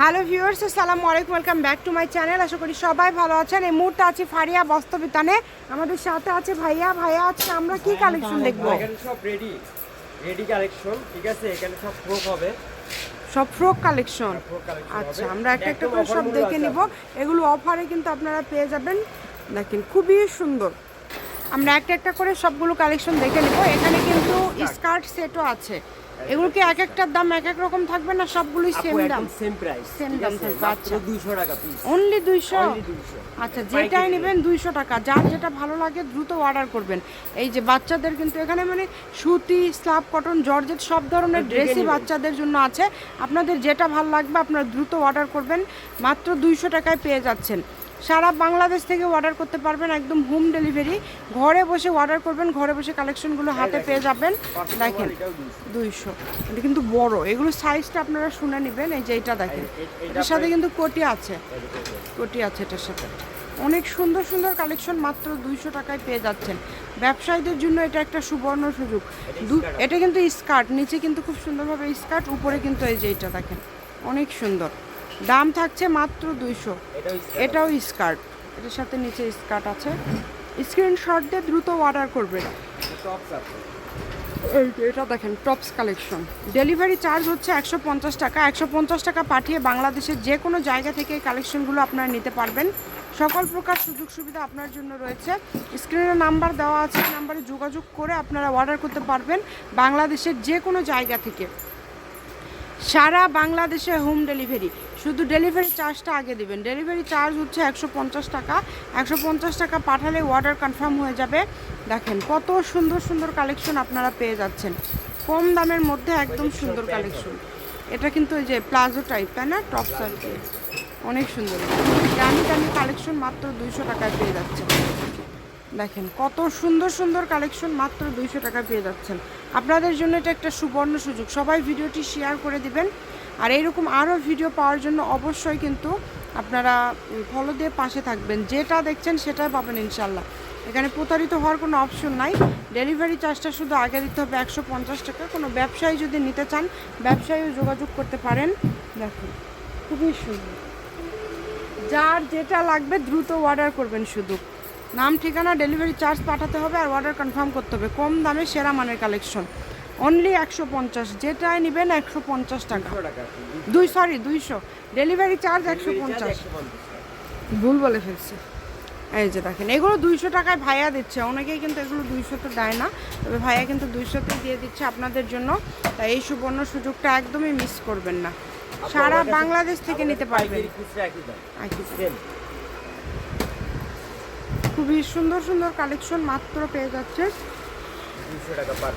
Hello viewers আসসালামু আলাইকুম welcome back to my channel. আশা করি সবাই ভালো আছেন। এই মুহূর্তে আছে ফারিয়া বস্ত্রবিতানে আমাদের সাথে আছে ভাইয়া। ভাইয়া আজকে আমরা কি কালেকশন দেখব? এখানে সব রেডি রেডি কালেকশন ঠিক আছে? এখানে সব ফ্রক হবে। সব ফ্রক কালেকশন আচ্ছা আমরা একটা একটা করে সব দেখে নিব। এগুলো অফারে কিন্তু আপনারা পেয়ে যাবেন। দেখেন খুবই সুন্দর। আমরা একটা একটা করে সবগুলো কালেকশন দেখে নিব। এখানে কিন্তু স্কার্ট সেটও আছে। এগুলো কি এক একটার দাম এক এক রকম থাকবে না? সবগুলোই সেম দাম। সেম প্রাইস Same দাম থাকবে, আচ্ছা। 200 টাকা পিস অনলি দুইশো? 200 আচ্ছা যেটাই নেবেন। দুইশো টাকা। যার যেটা ভালো লাগে দ্রুত অর্ডার করবেন। এই যে বাচ্চাদের কিন্তু এখানে মানে সুতি স্লাব কটন জর্জেট সব ধরনের ড্রেসই বাচ্চাদের জন্য আছে। আপনাদের যেটা ভালো লাগবে আপনারা দ্রুত অর্ডার করবেন। মাত্র দুইশো টাকায় পেয়ে যাচ্ছেন। সারা বাংলাদেশ থেকে অর্ডার করতে পারবেন একদম হোম ডেলিভারি ঘরে বসে অর্ডার করবেন ঘরে বসে কালেকশনগুলো হাতে পেয়ে যাবেন। দেখেন। দুইশো। এটা কিন্তু বড়। এগুলো সাইজটা আপনারা শুনে নেবেন এই যে এটা দেখেন। এটার সাথে কিন্তু কোটি আছে। কোটি আছে এটার সাথে। অনেক সুন্দর সুন্দর কালেকশন মাত্র দুইশো টাকায় পেয়ে যাচ্ছেন। ব্যবসায়ীদের জন্য এটা একটা সুবর্ণ সুযোগ। এটা কিন্তু স্কার্ট নিচে কিন্তু খুব সুন্দরভাবে স্কার্ট উপরে কিন্তু এই যে এটা দেখেন। অনেক সুন্দর। দাম থাকছে মাত্র দুইশো। এটাও স্কার্ট এটার সাথে নিচে স্কার্ট আছে। স্ক্রিনশট দিয়ে দ্রুত অর্ডার করবেন এটা দেখেন টপস কালেকশন ডেলিভারি চার্জ হচ্ছে একশো পঞ্চাশ টাকা। একশো পঞ্চাশ টাকা পাঠিয়ে বাংলাদেশের যে কোনো জায়গা থেকে এই কালেকশনগুলো আপনারা নিতে পারবেন। সকল প্রকার সুযোগ সুবিধা আপনার জন্য রয়েছে। স্ক্রিনে নাম্বার দেওয়া আছে। নাম্বারে যোগাযোগ করে আপনারা অর্ডার করতে পারবেন বাংলাদেশের যে কোনো জায়গা থেকে। সারা বাংলাদেশে হোম ডেলিভারি শুধু ডেলিভারি চার্জটা আগে দেবেন। ডেলিভারি চার্জ হচ্ছে একশো পঞ্চাশ টাকা। একশো পঞ্চাশ টাকা পাঠালে অর্ডার কনফার্ম হয়ে যাবে। দেখেন কত সুন্দর সুন্দর কালেকশন আপনারা পেয়ে যাচ্ছেন। কম দামের মধ্যে একদম সুন্দর কালেকশন এটা কিন্তু ওই যে প্লাজো টাইপ তাই না? টপ আর অনেক সুন্দর। দামি দামি কালেকশন মাত্র দুইশো টাকায় পেয়ে যাচ্ছেন। দেখেন কত সুন্দর সুন্দর কালেকশন মাত্র দুইশো টাকা পেয়ে যাচ্ছেন। আপনাদের জন্য এটা একটা সুবর্ণ সুযোগ। সবাই ভিডিওটি শেয়ার করে দিবেন। আর এইরকম আরও ভিডিও পাওয়ার জন্য অবশ্যই কিন্তু আপনারা ফলো দিয়ে পাশে থাকবেন। যেটা দেখছেন সেটাই পাবেন ইনশাল্লাহ। এখানে প্রতারিত হওয়ার কোনো অপশন নাই। ডেলিভারি চার্জটা শুধু আগে দিতে হবে একশো পঞ্চাশ টাকা। কোনো ব্যবসায়ী যদি নিতে চান, ব্যবসায়ীও যোগাযোগ করতে পারেন। দেখুন, খুবই সুন্দর। যার যেটা লাগবে দ্রুত অর্ডার করবেন শুধু। নাম, ঠিকানা ডেলিভারি চার্জ পাঠাতে হবে আর অর্ডার কনফার্ম করতে হবে। কম দামে সেরা মানের কালেকশন অনলি একশো পঞ্চাশ। যেটাই নেবেন একশো পঞ্চাশ টাকা। 200 টাকা দুই সরি দুইশো। ডেলিভারি চার্জ একশো পঞ্চাশ। ভুল বলে ফেলছি। এই যে দেখেন এগুলো দুইশো টাকায় ভাইয়া দিচ্ছে। অনেকেই কিন্তু এগুলো দুইশো তো দেয় না তবে ভাইয়া কিন্তু দুইশোতে দিয়ে দিচ্ছে আপনাদের জন্য। তাই এই সুবর্ণ সুযোগটা একদমই মিস করবেন না। সারা বাংলাদেশ থেকে নিতে পারবেন। খুবই সুন্দর সুন্দর কালেকশন মাত্র পেয়ে যাচ্ছে 200 টাকা পার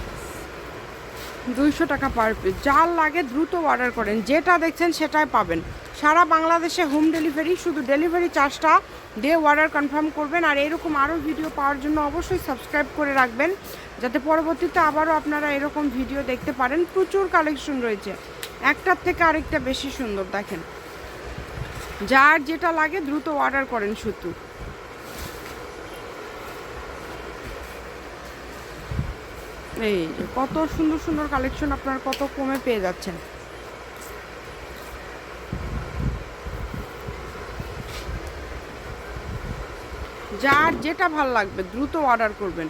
দুইশো টাকা পার পিস যার লাগে দ্রুত অর্ডার করেন, যেটা দেখছেন সেটাই পাবেন। সারা বাংলাদেশে হোম ডেলিভারি শুধু ডেলিভারি চার্জটা দিয়ে অর্ডার কনফার্ম করবেন। আর এরকম আরও ভিডিও পাওয়ার জন্য অবশ্যই সাবস্ক্রাইব করে রাখবেন, যাতে পরবর্তীতে আবারও আপনারা এরকম ভিডিও দেখতে পারেন। প্রচুর কালেকশন রয়েছে। একটার থেকে আরেকটা বেশি সুন্দর, দেখেন। যার যেটা লাগে দ্রুত অর্ডার করেন শুধু। এই যে কত সুন্দর সুন্দর কালেকশন আপনার কত কমে পেয়ে যাচ্ছেন। যার যেটা ভালো লাগবে দ্রুত অর্ডার করবেন।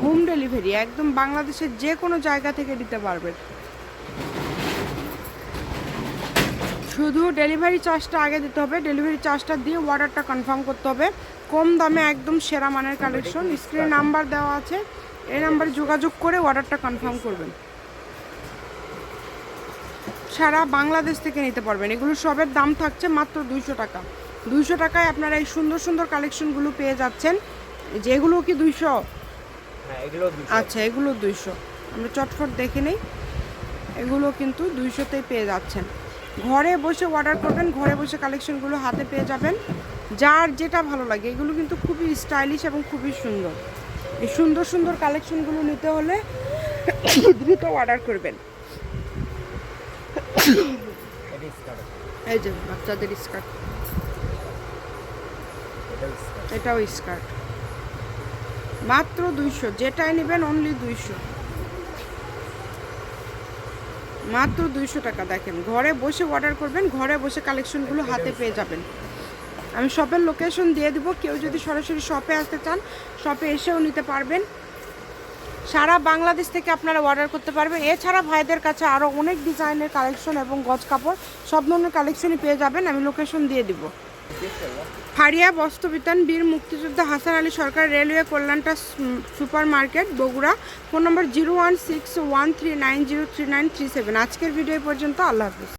হোম ডেলিভারি একদম বাংলাদেশের যে কোনো জায়গা থেকে দিতে পারবেন। শুধু ডেলিভারি চার্জটা আগে দিতে হবে ডেলিভারি চার্জটা দিয়ে অর্ডারটা কনফার্ম করতে হবে। কম দামে একদম সেরা মানের কালেকশন স্ক্রিনে নাম্বার দেওয়া আছে। এই নাম্বারে যোগাযোগ করে অর্ডারটা কনফার্ম করবেন। সারা বাংলাদেশ থেকে নিতে পারবেন। এগুলো সবের দাম থাকছে মাত্র দুইশো টাকা। দুইশো টাকায় আপনারা এই সুন্দর সুন্দর কালেকশনগুলো পেয়ে যাচ্ছেন। যেগুলো কি দুইশো? হ্যাঁ এগুলো আচ্ছা এগুলো দুইশো। আমরা চটফট দেখে নেই। এগুলো কিন্তু দুইশোতেই পেয়ে যাচ্ছেন। ঘরে বসে অর্ডার করবেন ঘরে বসে কালেকশনগুলো হাতে পেয়ে যাবেন। যার যেটা ভালো লাগে এগুলো কিন্তু খুবই স্টাইলিশ এবং খুবই সুন্দর। এই সুন্দর সুন্দর কালেকশনগুলো নিতে হলে দ্রুত অর্ডার করবেন। এই যে বাচ্চাদের স্কার্ট। এটাও স্কার্ট। মাত্র দুইশো, যেটাই নেবেন অনলি দুইশো। মাত্র দুইশো টাকা, দেখেন, ঘরে বসে অর্ডার করবেন, ঘরে বসে কালেকশনগুলো হাতে পেয়ে যাবেন। আমি শপের লোকেশন দিয়ে দিব। কেউ যদি সরাসরি শপে আসতে চান শপে এসেও নিতে পারবেন। সারা বাংলাদেশ থেকে আপনারা অর্ডার করতে পারবেন। এছাড়া ভাইদের কাছে আরও অনেক ডিজাইনের কালেকশন এবং গজ কাপড়, সব ধরনের কালেকশনই পেয়ে যাবেন। আমি লোকেশন দিয়ে দিব। ফারিয়া বস্ত্রবিতান বীর মুক্তিযোদ্ধা Hasan Ali Sarkar railway কল্যাণটা super market Bogura. Phone number zero one six one three nine zero three nine three seven. আজকের ভিডিও পর্যন্ত। আল্লাহ হাফিজ।